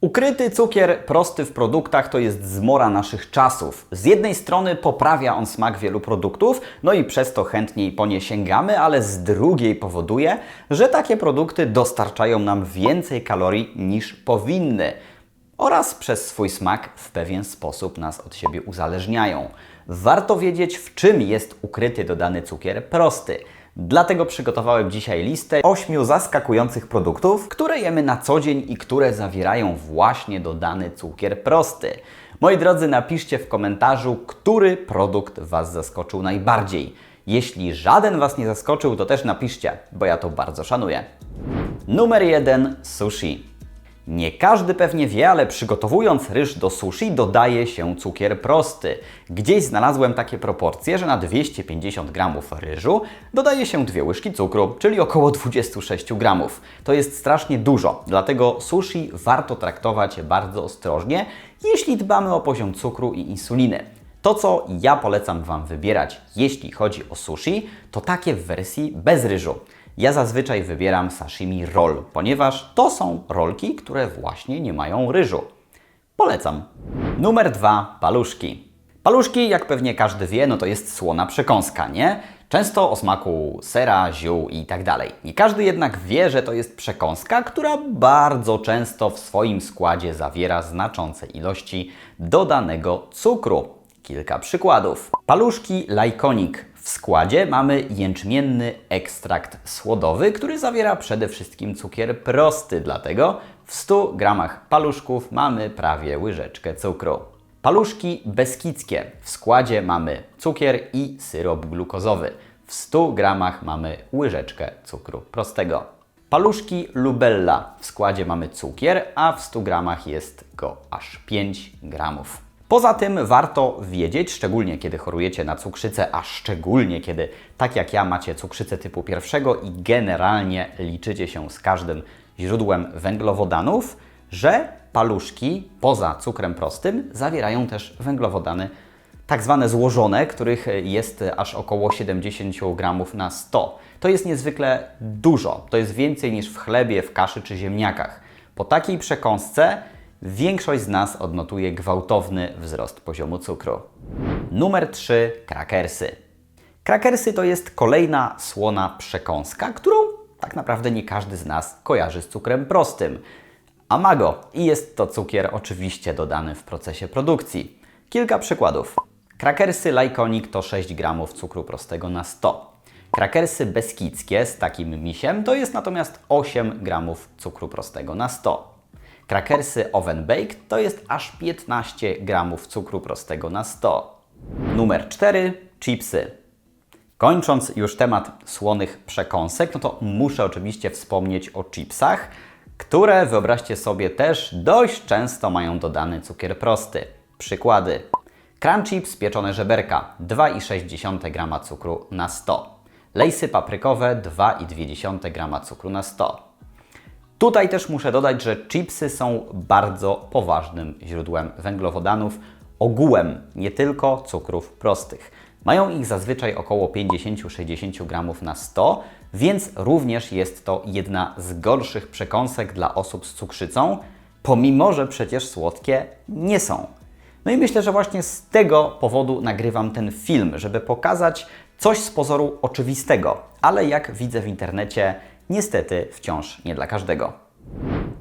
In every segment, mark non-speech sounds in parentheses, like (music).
Ukryty cukier prosty w produktach to jest zmora naszych czasów. Z jednej strony poprawia on smak wielu produktów, no i przez to chętniej po nie sięgamy, ale z drugiej powoduje, że takie produkty dostarczają nam więcej kalorii niż powinny oraz przez swój smak w pewien sposób nas od siebie uzależniają. Warto wiedzieć, w czym jest ukryty dodany cukier prosty. Dlatego przygotowałem dzisiaj listę ośmiu zaskakujących produktów, które jemy na co dzień i które zawierają właśnie dodany cukier prosty. Moi drodzy, napiszcie w komentarzu, który produkt Was zaskoczył najbardziej. Jeśli żaden Was nie zaskoczył, to też napiszcie, bo ja to bardzo szanuję. Numer 1 sushi. Nie każdy pewnie wie, ale przygotowując ryż do sushi dodaje się cukier prosty. Gdzieś znalazłem takie proporcje, że na 250 g ryżu dodaje się dwie łyżki cukru, czyli około 26 g. To jest strasznie dużo, dlatego sushi warto traktować bardzo ostrożnie, jeśli dbamy o poziom cukru i insuliny. To, co ja polecam Wam wybierać, jeśli chodzi o sushi, to takie w wersji bez ryżu. Ja zazwyczaj wybieram sashimi roll, ponieważ to są rolki, które właśnie nie mają ryżu. Polecam. Numer dwa Paluszki. Paluszki, jak pewnie każdy wie, no to jest słona przekąska, nie? Często o smaku sera, ziół i tak dalej. Nie każdy jednak wie, że to jest przekąska, która bardzo często w swoim składzie zawiera znaczące ilości dodanego cukru. Kilka przykładów. Paluszki Lajkonik w składzie mamy jęczmienny ekstrakt słodowy, który zawiera przede wszystkim cukier prosty, dlatego w 100 gramach paluszków mamy prawie łyżeczkę cukru. Paluszki beskidzkie. W składzie mamy cukier i syrop glukozowy. W 100 gramach mamy łyżeczkę cukru prostego. Paluszki Lubella. W składzie mamy cukier, a w 100 gramach jest go aż 5 gramów. Poza tym warto wiedzieć, szczególnie kiedy chorujecie na cukrzycę, a szczególnie kiedy, tak jak ja, macie cukrzycę typu pierwszego i generalnie liczycie się z każdym źródłem węglowodanów, że paluszki poza cukrem prostym zawierają też węglowodany tak zwane złożone, których jest aż około 70 gramów na 100. To jest niezwykle dużo. To jest więcej niż w chlebie, w kaszy czy ziemniakach. Po takiej przekąsce większość z nas odnotuje gwałtowny wzrost poziomu cukru. Numer 3. Krakersy. Krakersy to jest kolejna słona przekąska, którą tak naprawdę nie każdy z nas kojarzy z cukrem prostym. Amago i jest to cukier oczywiście dodany w procesie produkcji. Kilka przykładów. Krakersy Lajkonik to 6 g cukru prostego na 100. Krakersy beskidzkie z takim misiem to jest natomiast 8 g cukru prostego na 100. Krakersy Oven Baked to jest aż 15 gramów cukru prostego na 100. Numer 4. Chipsy. Kończąc już temat słonych przekąsek, no to muszę oczywiście wspomnieć o chipsach, które wyobraźcie sobie też dość często mają dodany cukier prosty. Przykłady. Crunch Chips pieczone żeberka 2,6 g cukru na 100. Lejsy paprykowe 2,2 g cukru na 100. Tutaj też muszę dodać, że chipsy są bardzo poważnym źródłem węglowodanów, ogółem, nie tylko cukrów prostych. Mają ich zazwyczaj około 50-60 gramów na 100, więc również jest to jedna z gorszych przekąsek dla osób z cukrzycą, pomimo że przecież słodkie nie są. No i myślę, że właśnie z tego powodu nagrywam ten film, żeby pokazać coś z pozoru oczywistego, ale jak widzę w internecie, niestety wciąż nie dla każdego.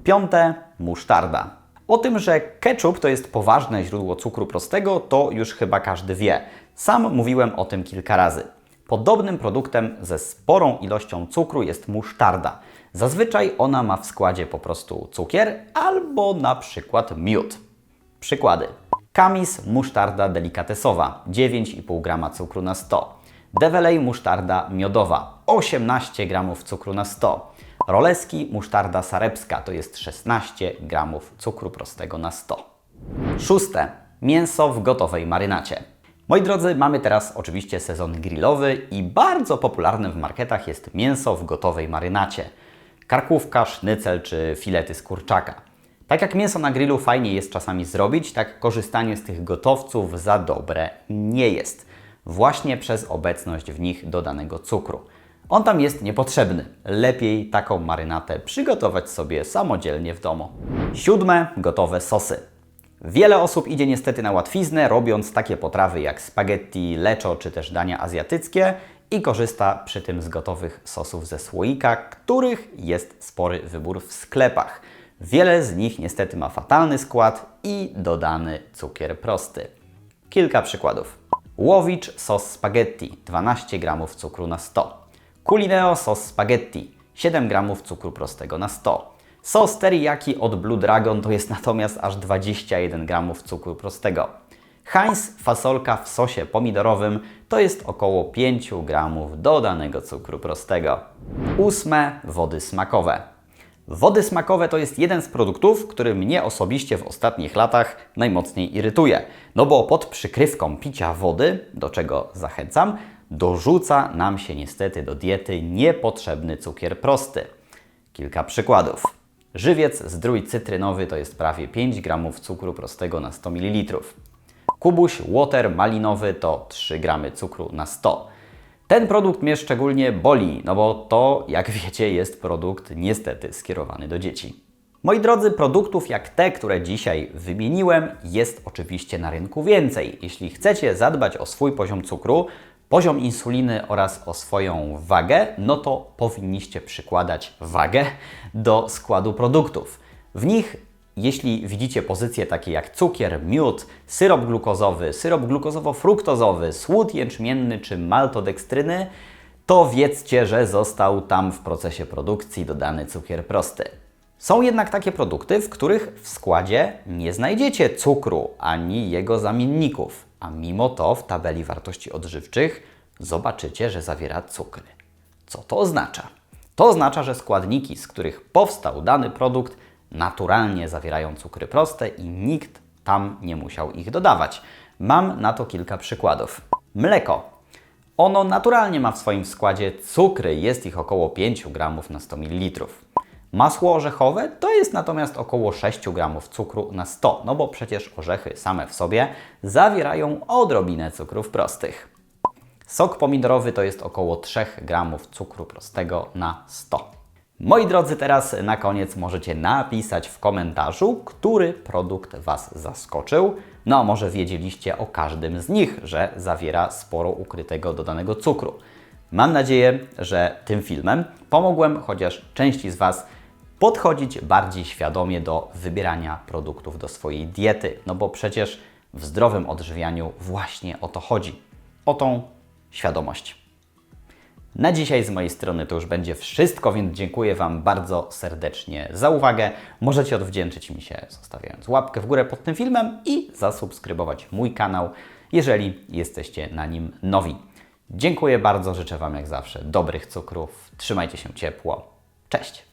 Piąte, musztarda. O tym, że ketchup to jest poważne źródło cukru prostego, to już chyba każdy wie. Sam mówiłem o tym kilka razy. Podobnym produktem ze sporą ilością cukru jest musztarda. Zazwyczaj ona ma w składzie po prostu cukier albo na przykład miód. Przykłady. Kamis musztarda delikatesowa 9,5 g cukru na 100. Develej musztarda miodowa 18 g cukru na 100. Roleski musztarda sarepska to jest 16 g cukru prostego na 100. Szóste. Mięso w gotowej marynacie. Moi drodzy, mamy teraz oczywiście sezon grillowy i bardzo popularnym w marketach jest mięso w gotowej marynacie. Karkówka, sznycel czy filety z kurczaka. Tak jak mięso na grillu fajnie jest czasami zrobić, tak korzystanie z tych gotowców za dobre nie jest. Właśnie przez obecność w nich dodanego cukru. On tam jest niepotrzebny. Lepiej taką marynatę przygotować sobie samodzielnie w domu. Siódme, gotowe sosy. Wiele osób idzie niestety na łatwiznę, robiąc takie potrawy jak spaghetti, leczo czy też dania azjatyckie i korzysta przy tym z gotowych sosów ze słoika, których jest spory wybór w sklepach. Wiele z nich niestety ma fatalny skład i dodany cukier prosty. Kilka przykładów. Łowicz sos spaghetti 12 g cukru na 100. Culineo sos spaghetti 7 g cukru prostego na 100. Sos teriyaki od Blue Dragon to jest (laughs) natomiast aż 21 g cukru prostego. Heinz fasolka w sosie pomidorowym to jest około 5 g dodanego cukru prostego. Ósme wody smakowe. Wody smakowe to jest jeden z produktów, który mnie osobiście w ostatnich latach najmocniej irytuje. No bo pod przykrywką picia wody, do czego zachęcam, dorzuca nam się niestety do diety niepotrzebny cukier prosty. Kilka przykładów. Żywiec zdrój cytrynowy to jest prawie 5 g cukru prostego na 100 ml. Kubuś water malinowy to 3 g cukru na 100 ten produkt mnie szczególnie boli, no bo to, jak wiecie, jest produkt niestety skierowany do dzieci. Moi drodzy, produktów jak te, które dzisiaj wymieniłem, jest oczywiście na rynku więcej. Jeśli chcecie zadbać o swój poziom cukru, poziom insuliny oraz o swoją wagę, no to powinniście przykładać wagę do składu produktów. W nich jeśli widzicie pozycje takie jak cukier, miód, syrop glukozowy, syrop glukozowo-fruktozowy, słód jęczmienny czy maltodekstryny, to wiedzcie, że został tam w procesie produkcji dodany cukier prosty. Są jednak takie produkty, w których w składzie nie znajdziecie cukru ani jego zamienników, a mimo to w tabeli wartości odżywczych zobaczycie, że zawiera cukry. Co to oznacza? To oznacza, że składniki, z których powstał dany produkt, naturalnie zawierają cukry proste i nikt tam nie musiał ich dodawać. Mam na to kilka przykładów. Mleko. Ono naturalnie ma w swoim składzie cukry, jest ich około 5 g na 100 ml. Masło orzechowe to jest natomiast około 6 g cukru na 100, no bo przecież orzechy same w sobie zawierają odrobinę cukrów prostych. Sok pomidorowy to jest około 3 g cukru prostego na 100. Moi drodzy, teraz na koniec możecie napisać w komentarzu, który produkt Was zaskoczył. No może wiedzieliście o każdym z nich, że zawiera sporo ukrytego dodanego cukru. Mam nadzieję, że tym filmem pomogłem chociaż części z Was podchodzić bardziej świadomie do wybierania produktów do swojej diety. No bo przecież w zdrowym odżywianiu właśnie o to chodzi. O tą świadomość. Na dzisiaj z mojej strony to już będzie wszystko, więc dziękuję Wam bardzo serdecznie za uwagę. Możecie odwdzięczyć mi się zostawiając łapkę w górę pod tym filmem i zasubskrybować mój kanał, jeżeli jesteście na nim nowi. Dziękuję bardzo, życzę Wam jak zawsze dobrych cukrów, trzymajcie się ciepło. Cześć!